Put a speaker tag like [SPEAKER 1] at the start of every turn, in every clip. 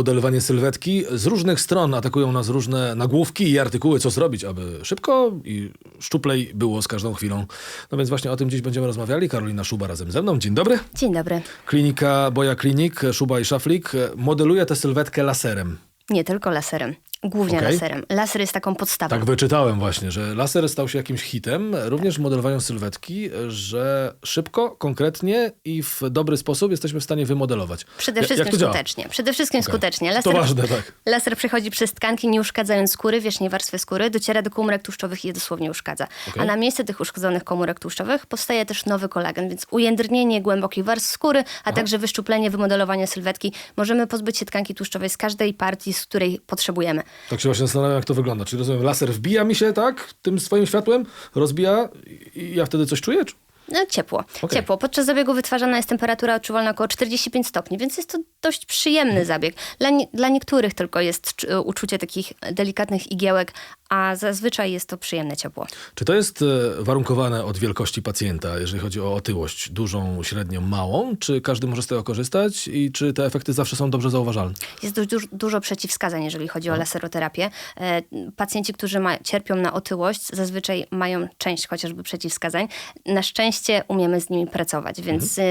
[SPEAKER 1] modelowanie sylwetki. Z różnych stron atakują nas różne nagłówki i artykuły, co zrobić, aby szybko i szczuplej było z każdą chwilą. No więc właśnie o tym dziś będziemy rozmawiali. Karolina Szuba razem ze mną. Dzień dobry.
[SPEAKER 2] Dzień dobry.
[SPEAKER 1] Klinika Boja Klinik, Szuba i Szaflik modeluje tę sylwetkę laserem.
[SPEAKER 2] Nie tylko laserem. Głównie
[SPEAKER 1] Okej.
[SPEAKER 2] laserem. Laser jest taką podstawą.
[SPEAKER 1] Tak wyczytałem właśnie, że laser stał się jakimś hitem, również w modelowaniu sylwetki, że szybko, konkretnie i w dobry sposób jesteśmy w stanie wymodelować.
[SPEAKER 2] Przede wszystkim
[SPEAKER 1] to
[SPEAKER 2] skutecznie. Przede wszystkim
[SPEAKER 1] Okej.
[SPEAKER 2] skutecznie.
[SPEAKER 1] To
[SPEAKER 2] Laser,
[SPEAKER 1] ważne, tak.
[SPEAKER 2] laser przechodzi przez tkanki, nie uszkadzając skóry, wierzchniej warstwy skóry, dociera do komórek tłuszczowych i je dosłownie uszkadza.
[SPEAKER 1] Okej.
[SPEAKER 2] A na miejsce tych uszkodzonych komórek tłuszczowych powstaje też nowy kolagen, więc ujędrnienie głębokich warstw skóry, a także wyszczuplenie, wymodelowanie sylwetki. Możemy pozbyć się tkanki tłuszczowej z każdej partii, z której potrzebujemy.
[SPEAKER 1] Tak się właśnie zastanawiam, jak to wygląda. Czyli rozumiem, laser wbija mi się, tak, tym swoim światłem, rozbija i ja wtedy coś czuję?
[SPEAKER 2] No, ciepło.
[SPEAKER 1] Okej.
[SPEAKER 2] Ciepło. Podczas zabiegu wytwarzana jest temperatura odczuwalna około 45 stopni, więc jest to dość przyjemny zabieg. Dla, nie, dla niektórych tylko jest czu- uczucie takich delikatnych igiełek, a zazwyczaj jest to przyjemne ciepło.
[SPEAKER 1] Czy to jest e, warunkowane od wielkości pacjenta, jeżeli chodzi o otyłość, dużą, średnią, małą? Czy każdy może z tego korzystać i czy te efekty zawsze są dobrze zauważalne?
[SPEAKER 2] Jest dość dużo, dużo przeciwwskazań, jeżeli chodzi o laseroterapię. E, pacjenci, którzy ma, cierpią na otyłość, zazwyczaj mają część chociażby przeciwwskazań. Na szczęście umiemy z nimi pracować, więc e,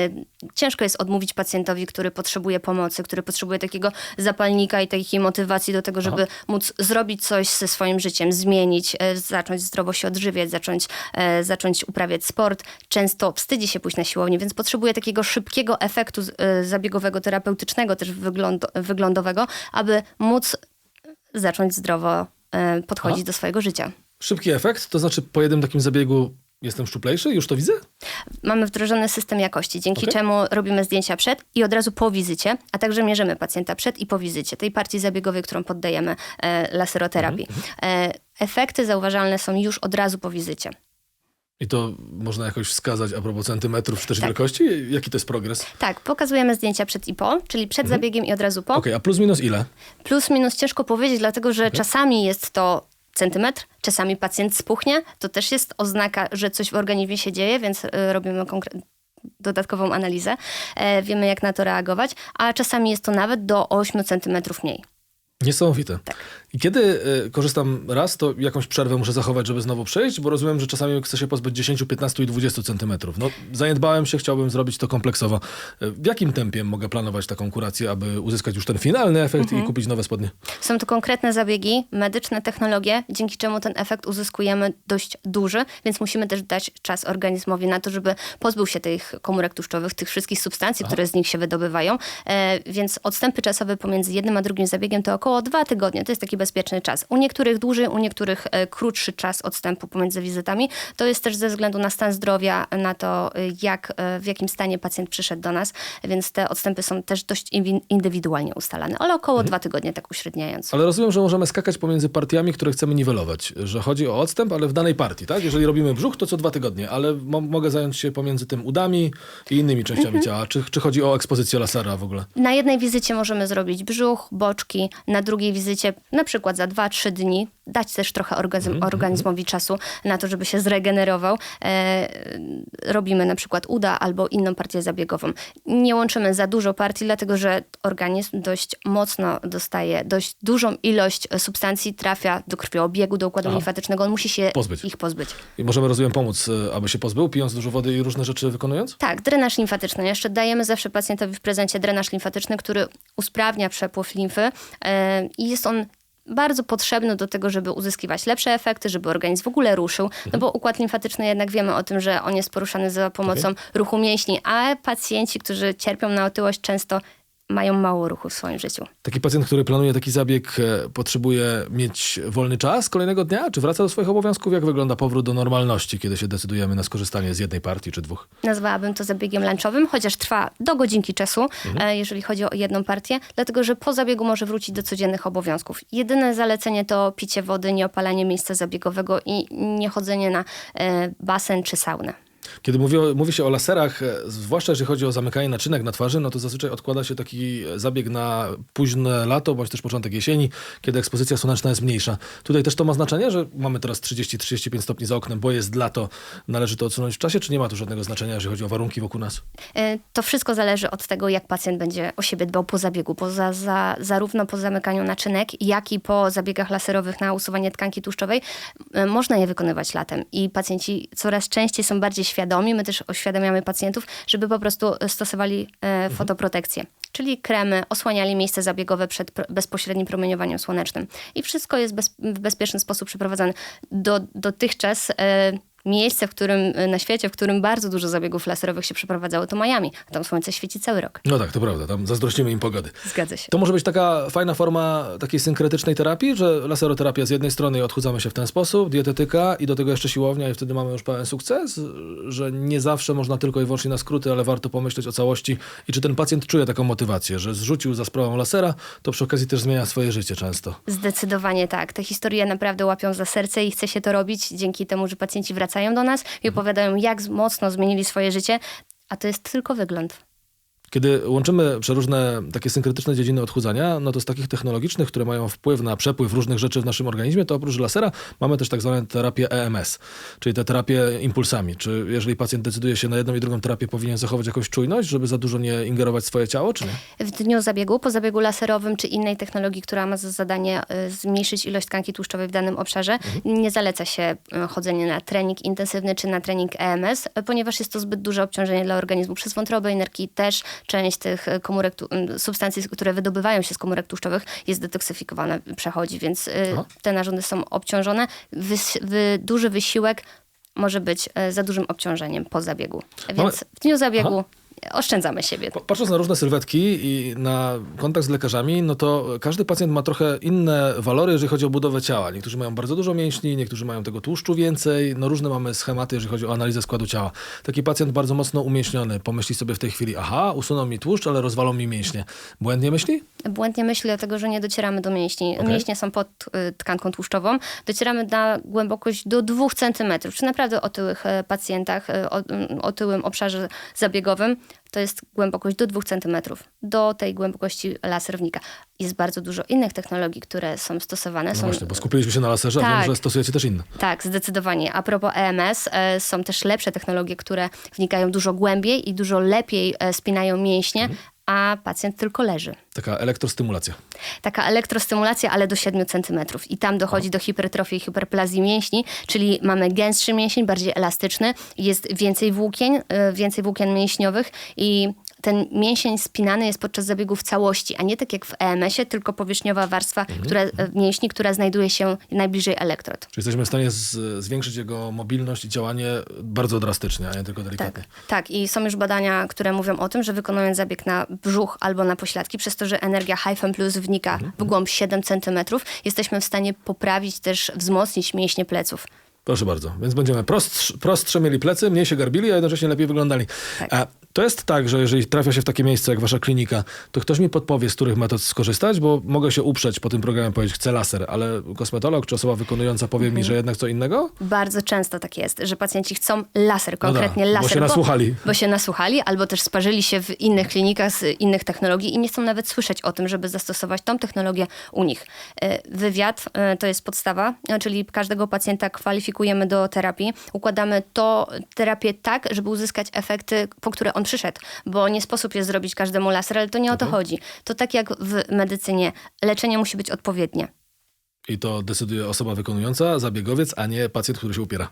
[SPEAKER 2] ciężko jest odmówić pacjentowi, który potrzebuje pomocy, który potrzebuje takiego zapalnika i takiej motywacji do tego, żeby móc zrobić coś ze swoim życiem, zmienić, e, zacząć zdrowo się odżywiać, zacząć, e, zacząć uprawiać sport. Często wstydzi się pójść na siłownię, więc potrzebuje takiego szybkiego efektu e, zabiegowego, terapeutycznego, też wygląd, wyglądowego, aby móc zacząć zdrowo podchodzić
[SPEAKER 1] Aha.
[SPEAKER 2] do swojego życia.
[SPEAKER 1] Szybki efekt, to znaczy po jednym takim zabiegu jestem szczuplejszy? Już to widzę?
[SPEAKER 2] Mamy wdrożony system jakości, dzięki
[SPEAKER 1] Okej.
[SPEAKER 2] czemu robimy zdjęcia przed i od razu po wizycie, a także mierzymy pacjenta przed i po wizycie, tej partii zabiegowej, którą poddajemy e, laseroterapii. E, efekty zauważalne są już od razu po wizycie.
[SPEAKER 1] I to można jakoś wskazać a propos centymetrów czy też
[SPEAKER 2] Tak.
[SPEAKER 1] wielkości? Jaki to jest progres?
[SPEAKER 2] Tak, pokazujemy zdjęcia przed i po, czyli przed zabiegiem i od razu po.
[SPEAKER 1] Okej, a plus minus ile?
[SPEAKER 2] Plus minus ciężko powiedzieć, dlatego że czasami jest to centymetr, czasami pacjent spuchnie. To też jest oznaka, że coś w organizmie się dzieje, więc y, robimy dodatkową analizę. E, wiemy, jak na to reagować, a czasami jest to nawet do 8 centymetrów mniej.
[SPEAKER 1] Niesamowite.
[SPEAKER 2] Tak.
[SPEAKER 1] I kiedy y, korzystam raz, to jakąś przerwę muszę zachować, żeby znowu przejść, bo rozumiem, że czasami chcę się pozbyć 10, 15 i 20 centymetrów. No, zaniedbałem się, chciałbym zrobić to kompleksowo. Y, W jakim tempie mogę planować taką kurację, aby uzyskać już ten finalny efekt
[SPEAKER 2] Mhm.
[SPEAKER 1] i kupić nowe spodnie?
[SPEAKER 2] Są to konkretne zabiegi, medyczne technologie, dzięki czemu ten efekt uzyskujemy dość duży, więc musimy też dać czas organizmowi na to, żeby pozbył się tych komórek tłuszczowych, tych wszystkich substancji, które z nich się wydobywają. E, więc odstępy czasowe pomiędzy jednym a drugim zabiegiem to około dwa tygodnie. To jest taki bezpieczny czas. U niektórych dłużej, u niektórych e, krótszy czas odstępu pomiędzy wizytami. To jest też ze względu na stan zdrowia, na to, e, jak, e, w jakim stanie pacjent przyszedł do nas, więc te odstępy są też dość indywidualnie ustalane, ale około dwa tygodnie, tak uśredniając.
[SPEAKER 1] Ale rozumiem, że możemy skakać pomiędzy partiami, które chcemy niwelować. Że chodzi o odstęp, ale w danej partii, tak? Jeżeli robimy brzuch, to co dwa tygodnie, ale mo- mogę zająć się pomiędzy tym udami i innymi częściami
[SPEAKER 2] Mhm.
[SPEAKER 1] ciała. Czy, czy chodzi o ekspozycję lasera w ogóle?
[SPEAKER 2] Na jednej wizycie możemy zrobić brzuch, boczki, na drugiej wizycie na przykład za 2-3 dni dać też trochę orgazm, organizmowi czasu na to, żeby się zregenerował. E, robimy na przykład uda albo inną partię zabiegową. Nie łączymy za dużo partii, dlatego że organizm dość mocno dostaje, dość dużą ilość substancji trafia do krwiobiegu, do układu
[SPEAKER 1] Aha.
[SPEAKER 2] limfatycznego. On musi się
[SPEAKER 1] Pozbyć.
[SPEAKER 2] ich pozbyć.
[SPEAKER 1] I możemy, rozumiem, pomóc, y, aby się pozbył, pijąc dużo wody i różne rzeczy wykonując?
[SPEAKER 2] Tak, drenaż limfatyczny. Jeszcze dajemy zawsze pacjentowi w prezencie drenaż limfatyczny, który usprawnia przepływ limfy e, i jest on bardzo potrzebny do tego, żeby uzyskiwać lepsze efekty, żeby organizm w ogóle ruszył, no bo układ limfatyczny jednak wiemy o tym, że on jest poruszany za pomocą ruchu mięśni, a pacjenci, którzy cierpią na otyłość często mają mało ruchu w swoim życiu.
[SPEAKER 1] Taki pacjent, który planuje taki zabieg, e, potrzebuje mieć wolny czas kolejnego dnia? Czy wraca do swoich obowiązków? Jak wygląda powrót do normalności, kiedy się decydujemy na skorzystanie z jednej partii czy dwóch?
[SPEAKER 2] Nazwałabym to zabiegiem lunchowym, chociaż trwa do godzinki czasu, e, jeżeli chodzi o jedną partię, dlatego że po zabiegu może wrócić do codziennych obowiązków. Jedyne zalecenie to picie wody, nieopalanie miejsca zabiegowego i nie chodzenie na e, basen czy saunę.
[SPEAKER 1] Kiedy mówi, mówi się o laserach, e, zwłaszcza jeżeli chodzi o zamykanie naczynek na twarzy, no to zazwyczaj odkłada się taki zabieg na późne lato, bądź też początek jesieni, kiedy ekspozycja słoneczna jest mniejsza. Tutaj też to ma znaczenie, że mamy teraz 30-35 stopni za oknem, bo jest lato, należy to odsunąć w czasie, czy nie ma tu żadnego znaczenia, jeżeli chodzi o warunki wokół nas?
[SPEAKER 2] E, To wszystko zależy od tego, jak pacjent będzie o siebie dbał po zabiegu, bo za, za, zarówno po zamykaniu naczynek, jak i po zabiegach laserowych na usuwanie tkanki tłuszczowej e, można je wykonywać latem. I pacjenci coraz częściej są bardziej świadomi, my też oświadamiamy pacjentów, żeby po prostu stosowali e, fotoprotekcję. Czyli kremy, osłaniali miejsce zabiegowe przed bezpośrednim promieniowaniem słonecznym. I wszystko jest bez, w bezpieczny sposób przeprowadzane. Do, dotychczas e, miejsce, w którym, e, na świecie, w którym bardzo dużo zabiegów laserowych się przeprowadzało, to Miami. A tam słońce świeci cały rok.
[SPEAKER 1] No tak, to prawda, tam zazdrościmy im pogody.
[SPEAKER 2] Zgadza się.
[SPEAKER 1] To może być taka fajna forma takiej synkretycznej terapii, że laseroterapia z jednej strony odchudzamy się w ten sposób, dietetyka i do tego jeszcze siłownia i wtedy mamy już pełen sukces, że nie zawsze można tylko i wyłącznie na skróty, ale warto pomyśleć o całości i czy ten pacjent czuje taką motywację, że zrzucił za sprawą lasera, to przy okazji też zmienia swoje życie często.
[SPEAKER 2] Zdecydowanie tak. Te historie naprawdę łapią za serce i chce się to robić dzięki temu, że pacjenci wracają do nas i opowiadają, jak mocno zmienili swoje życie, a to jest tylko wygląd.
[SPEAKER 1] Kiedy łączymy przeróżne takie synkretyczne dziedziny odchudzania, no to z takich technologicznych, które mają wpływ na przepływ różnych rzeczy w naszym organizmie, to oprócz lasera mamy też tak zwane terapię EMS, czyli te terapie impulsami. Czy jeżeli pacjent decyduje się na jedną i drugą terapię, powinien zachować jakąś czujność, żeby za dużo nie ingerować w swoje ciało, czy nie?
[SPEAKER 2] W dniu zabiegu, po zabiegu laserowym czy innej technologii, która ma za zadanie y, zmniejszyć ilość tkanki tłuszczowej w danym obszarze, nie zaleca się y, chodzenie na trening intensywny czy na trening EMS, y, ponieważ jest to zbyt duże obciążenie dla organizmu przez wątrobę nerki. Też część tych y, komórek, substancji, które wydobywają się z komórek tłuszczowych jest detoksyfikowana, przechodzi, więc y,
[SPEAKER 1] Aha.
[SPEAKER 2] te narządy są obciążone. Wys, wy, duży wysiłek może być y, za dużym obciążeniem po zabiegu. Więc w dniu zabiegu oszczędzamy siebie.
[SPEAKER 1] Pa- Patrząc na różne sylwetki i na kontakt z lekarzami, no to każdy pacjent ma trochę inne walory, jeżeli chodzi o budowę ciała. Niektórzy mają bardzo dużo mięśni, niektórzy mają tego tłuszczu więcej. No różne mamy schematy, jeżeli chodzi o analizę składu ciała. Taki pacjent bardzo mocno umięśniony pomyśli sobie w tej chwili, aha, usuną mi tłuszcz, ale rozwalą mi mięśnie. Błędnie myśli?
[SPEAKER 2] Błędnie myślę, dlatego że nie docieramy do mięśni.
[SPEAKER 1] Okej.
[SPEAKER 2] Mięśnie są pod y, tkanką tłuszczową. Docieramy na głębokość do 2 cm. Przy naprawdę otyłych e, pacjentach, e, o, otyłym obszarze zabiegowym, to jest głębokość do 2 cm. Do tej głębokości laser wnika. Jest bardzo dużo innych technologii, które są stosowane.
[SPEAKER 1] No
[SPEAKER 2] są,
[SPEAKER 1] właśnie, bo skupiliśmy się na laserze, a
[SPEAKER 2] Tak.
[SPEAKER 1] wiem, że stosujecie też inne.
[SPEAKER 2] tak, zdecydowanie. A propos EMS, e, są też lepsze technologie, które wnikają dużo głębiej i dużo lepiej e, spinają mięśnie,
[SPEAKER 1] Mhm.
[SPEAKER 2] A pacjent tylko leży.
[SPEAKER 1] Taka elektrostymulacja.
[SPEAKER 2] taka elektrostymulacja, ale do 7 cm. I tam dochodzi do hipertrofii i hiperplazji mięśni, czyli mamy gęstszy mięsień, bardziej elastyczny, jest więcej włókien, y, więcej włókien mięśniowych i ten mięsień spinany jest podczas zabiegu w całości, a nie tak jak w EMS-ie, tylko powierzchniowa warstwa która, y, mięśni, która znajduje się najbliżej elektrod.
[SPEAKER 1] Czyli jesteśmy w stanie z, zwiększyć jego mobilność i działanie bardzo drastycznie, a nie tylko delikatnie.
[SPEAKER 2] Tak, tak. I są już badania, które mówią o tym, że wykonując zabieg na brzuch albo na pośladki, przez to, że energia HFM plus wnika w głąb 7 cm, jesteśmy w stanie poprawić też, wzmocnić mięśnie pleców.
[SPEAKER 1] Proszę bardzo. Więc będziemy prostsze, prostsze mieli plecy, mniej się garbili, a jednocześnie lepiej wyglądali.
[SPEAKER 2] Tak.
[SPEAKER 1] A to jest tak, że jeżeli trafia się w takie miejsce jak wasza klinika, to ktoś mi podpowie, z których metod skorzystać, bo mogę się uprzeć po tym programie powiedzieć, chcę laser, ale kosmetolog czy osoba wykonująca powie
[SPEAKER 2] Mhm.
[SPEAKER 1] mi, że jednak co innego?
[SPEAKER 2] Bardzo często tak jest, że pacjenci chcą laser, konkretnie
[SPEAKER 1] No tak, bo
[SPEAKER 2] laser.
[SPEAKER 1] się nasłuchali.
[SPEAKER 2] Bo się nasłuchali, albo też sparzyli się w innych klinikach z innych technologii i nie chcą nawet słyszeć o tym, żeby zastosować tą technologię u nich. E, Wywiad e, to jest podstawa, czyli każdego pacjenta kwalifikujemy do terapii. Układamy to terapię tak, żeby uzyskać efekty, po które on przyszedł, bo nie sposób jest zrobić każdemu laser, ale to nie o to chodzi. To tak jak w medycynie, leczenie musi być odpowiednie.
[SPEAKER 1] I to decyduje osoba wykonująca, zabiegowiec, a nie pacjent, który się upiera,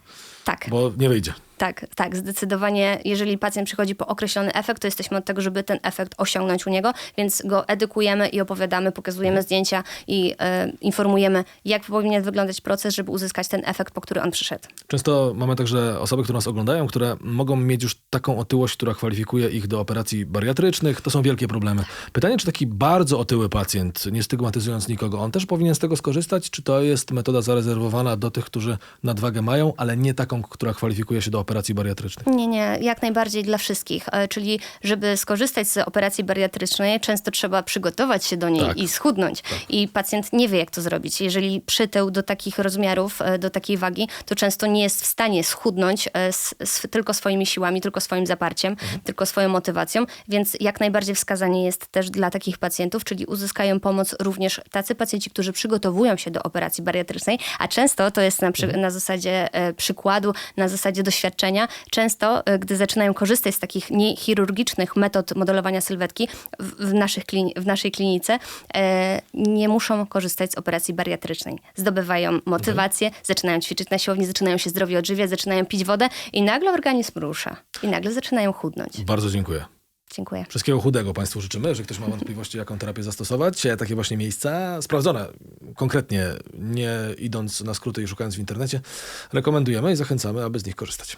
[SPEAKER 2] Tak.
[SPEAKER 1] bo nie wyjdzie.
[SPEAKER 2] Tak, tak, zdecydowanie. Jeżeli pacjent przychodzi po określony efekt, to jesteśmy od tego, żeby ten efekt osiągnąć u niego, więc go edukujemy i opowiadamy, pokazujemy zdjęcia i e, informujemy, jak powinien wyglądać proces, żeby uzyskać ten efekt, po który on przyszedł.
[SPEAKER 1] Często mamy także osoby, które nas oglądają, które mogą mieć już taką otyłość, która kwalifikuje ich do operacji bariatrycznych. To są wielkie problemy. Pytanie, czy taki bardzo otyły pacjent, nie stygmatyzując nikogo, on też powinien z tego skorzystać? Czy to jest metoda zarezerwowana do tych, którzy nadwagę mają, ale nie taką taką, która kwalifikuje się do operacji bariatrycznych?
[SPEAKER 2] Nie, nie, jak najbardziej dla wszystkich. E, Czyli, żeby skorzystać z operacji bariatrycznej, często trzeba przygotować się do niej
[SPEAKER 1] Tak.
[SPEAKER 2] i schudnąć. I pacjent nie wie, jak to zrobić. Jeżeli przytył do takich rozmiarów, e, do takiej wagi, to często nie jest w stanie schudnąć e, s, s, tylko swoimi siłami, tylko swoim zaparciem,
[SPEAKER 1] Mhm.
[SPEAKER 2] tylko swoją motywacją. Więc jak najbardziej wskazanie jest też dla takich pacjentów, czyli uzyskają pomoc również tacy pacjenci, którzy przygotowują się do operacji bariatrycznej, a często to jest na, przy, na zasadzie e, na zasadzie doświadczenia. Często, e, gdy zaczynają korzystać z takich niechirurgicznych metod modelowania sylwetki w, w, naszych klini- w naszej klinice, e, nie muszą korzystać z operacji bariatrycznej. Zdobywają motywację, zaczynają ćwiczyć na siłowni, zaczynają się zdrowie odżywiać, zaczynają pić wodę i nagle organizm rusza. I nagle zaczynają chudnąć.
[SPEAKER 1] Bardzo dziękuję.
[SPEAKER 2] Dziękuję.
[SPEAKER 1] Wszystkiego chudego Państwu życzymy. Jeżeli ktoś ma wątpliwości, jaką terapię zastosować, e, takie właśnie miejsca sprawdzone, konkretnie, nie idąc na skróty i szukając w internecie, rekomendujemy i zachęcamy, aby z nich korzystać.